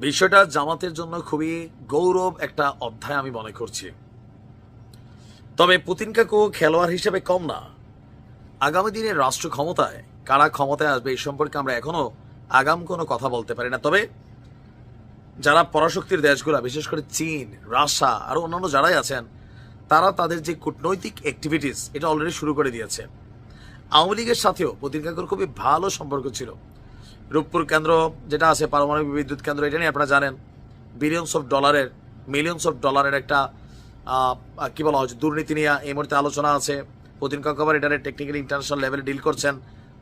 বিষয়টা জামাতের জন্য খুবই গৌরব একটা অধ্যায় আমি মনে করছি। তবে পুতিন কাকু খেলোয়াড় হিসেবে কম না। আগামী দিনের রাষ্ট্র ক্ষমতায় কারা ক্ষমতায় আসবে এই সম্পর্কে আমরা এখনও আগাম কোনো কথা বলতে পারি না। তবে যারা পরাশক্তির দেশগুলো, বিশেষ করে চীন রাশিয়া আর অন্যান্য যারাই আছেন, তারা তাদের যে কূটনৈতিক অ্যাক্টিভিটিস এটা অলরেডি শুরু করে দিয়েছে। আওয়ামী লীগের সাথেও পুতিন কাকুর খুবই ভালো সম্পর্ক ছিল। রূপপুর কেন্দ্র যেটা আছে, পারমাণবিক বিদ্যুৎ কেন্দ্র, এটা নিয়ে আপনারা জানেন। বিলিয়নস অফ ডলারের মিলিয়নস অফ ডলারের একটা কি বলা হচ্ছে দুর্নীতি নিয়ে এই মুহূর্তে আলোচনা আছে। পুতিন কাকু আবার এটার টেকনিক্যাল ইন্টারন্যাশনাল লেভেলে ডিল করছেন।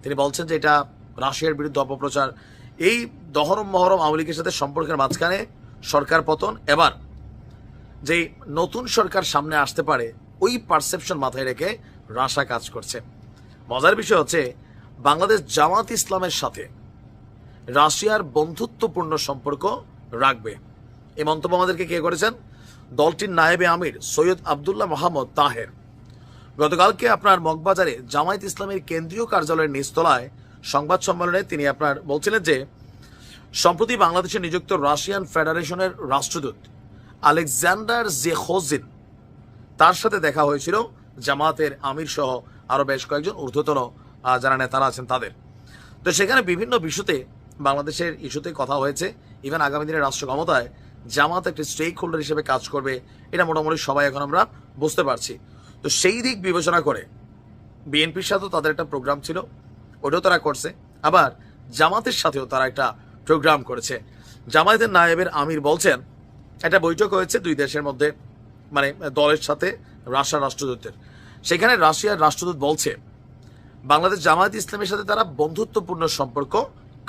তিনি বলছেন যে এটা রাশিয়ার বিরুদ্ধে অপপ্রচার। এই দহরম মহরম আওয়ামী লীগের সাথে সম্পর্কের মাঝখানে সরকার পতন, এবার যে নতুন সরকার সামনে আসতে পারে, ওই পারসেপশন মাথায় রেখে রাশা কাজ করছে। মজার বিষয় হচ্ছে, বাংলাদেশ জামাত ইসলামের সাথে রাশিয়ার বন্ধুত্বপূর্ণ সম্পর্ক রাখবে। এই মন্তব্য আমাদেরকে কে করেছেন? দলটির নায়েবে আমির সৈয়দ আবদুল্লাহ মোহাম্মদ তাহের। গতকালকে আপনার মগবাজারে জামায়াত ইসলামের কেন্দ্রীয় কার্যালয়ের নিচতলায় সংবাদ সম্মেলনে তিনি আপনার বলছিলেন যে, সম্প্রতি বাংলাদেশে নিযুক্ত রাশিয়ান ফেডারেশনের রাষ্ট্রদূত আলেকজান্ডার জেখোজিন, তার সাথে দেখা হয়েছিল। জামাতের আমির সহ আরও বেশ কয়েকজন ঊর্ধ্বতন যারা নেতারা আছেন তাদের। তো সেখানে বিভিন্ন ইস্যুতে বাংলাদেশের ইস্যুতে কথা হয়েছে। ইভেন আগামী দিনের রাষ্ট্র ক্ষমতায় জামাত একটি স্টেক হোল্ডার হিসেবে কাজ করবে, এটা মোটামুটি সবাই এখন আমরা বুঝতে পারছি। তো সেই দিক বিবেচনা করে বিএনপির সাথেও তাদের একটা প্রোগ্রাম ছিল, ওটাও তারা করছে। আবার জামাতের সাথেও তারা একটা প্রোগ্রাম করেছে। জামায়াতের নায়েবের আমির বলছেন, একটা বৈঠক হয়েছে দুই দেশের মধ্যে মানে দলের সাথে রাশিয়ার রাষ্ট্রদূতের। সেখানে রাশিয়ার রাষ্ট্রদূত বলছে, বাংলাদেশ জামায়াত ইসলামের সাথে তারা বন্ধুত্বপূর্ণ সম্পর্ক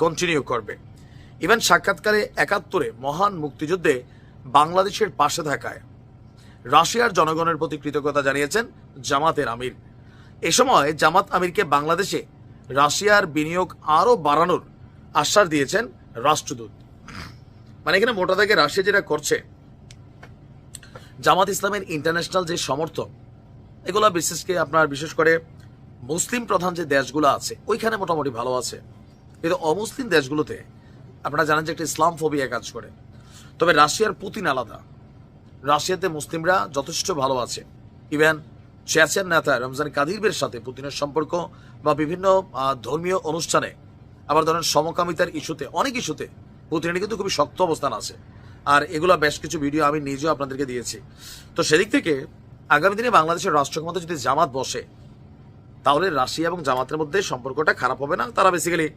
কন্টিনিউ করবে। ইভেন সাক্ষাৎকারে একাত্তরে মহান মুক্তিযুদ্ধে বাংলাদেশের পাশে থাকায় রাশিয়ার জনগণের প্রতি কৃতজ্ঞতা জানিয়েছেন জামাতের আমির। এ সময় জামাত আমিরকে বাংলাদেশে রাশিয়ার বিনিয়োগ আরও বাড়ানোর আশ্বাস দিয়েছেন রাষ্ট্রদূত। মানে এখানে মোটা দাগে রাশিয়া যেটা করছে, জামাত ইসলামের ইন্টারন্যাশনাল যে সমর্থন এগুলা বিশেষকে আপনার বিশেষ করে মুসলিম প্রধান যে দেশগুলো আছে, ওইখানে মোটামুটি ভালো আছে। কিন্তু অমুসলিম দেশগুলোতে আপনারা জানেন যে একটা ইসলাম ফোবিয়া কাজ করে। তবে রাশিয়ার পুতিন আলাদা। রাশিয়াতে মুসলিমরা যথেষ্ট ভালো আছে। ইভেন চেয়ারচ্যান নেতা রমজান কাদিরের সাথে পুতিনের সম্পর্ক বা বিভিন্ন ধর্মীয় অনুষ্ঠানে। আবার ধরেন সমকামিতার ইস্যুতে, অনেক ইস্যুতে পুতিনের কিন্তু খুবই শক্ত অবস্থান আছে। আর এগুলো বেশ কিছু ভিডিও আমি নিজেও আপনাদেরকে দিয়েছি। তো সেদিক থেকে আগামী দিনে বাংলাদেশের রাষ্ট্র ক্ষমতা যদি জামাত বসে, তাহলে রাশিয়া এবং জামাতের মধ্যে সম্পর্কটা খারাপ হবে না। তারা বেসিক্যালি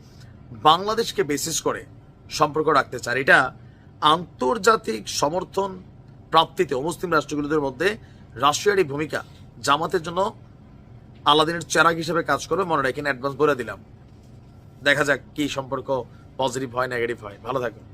বাংলাদেশকে বেসিস করে সম্পর্ক রাখতে চায়। এটা আন্তর্জাতিক সমর্থন প্রাপ্তিতে অমুসলিম রাষ্ট্রগুলোদের মধ্যে রাশিয়ার ভূমিকা জামাতের জন্য আলাদিনের চেরাগ হিসেবে কাজ করবে। মনে রাখেন অ্যাডভান্স বলে দিলাম। দেখা যাক কি সম্পর্ক পজিটিভ হয় নেগেটিভ হয়। ভালো থাকুন।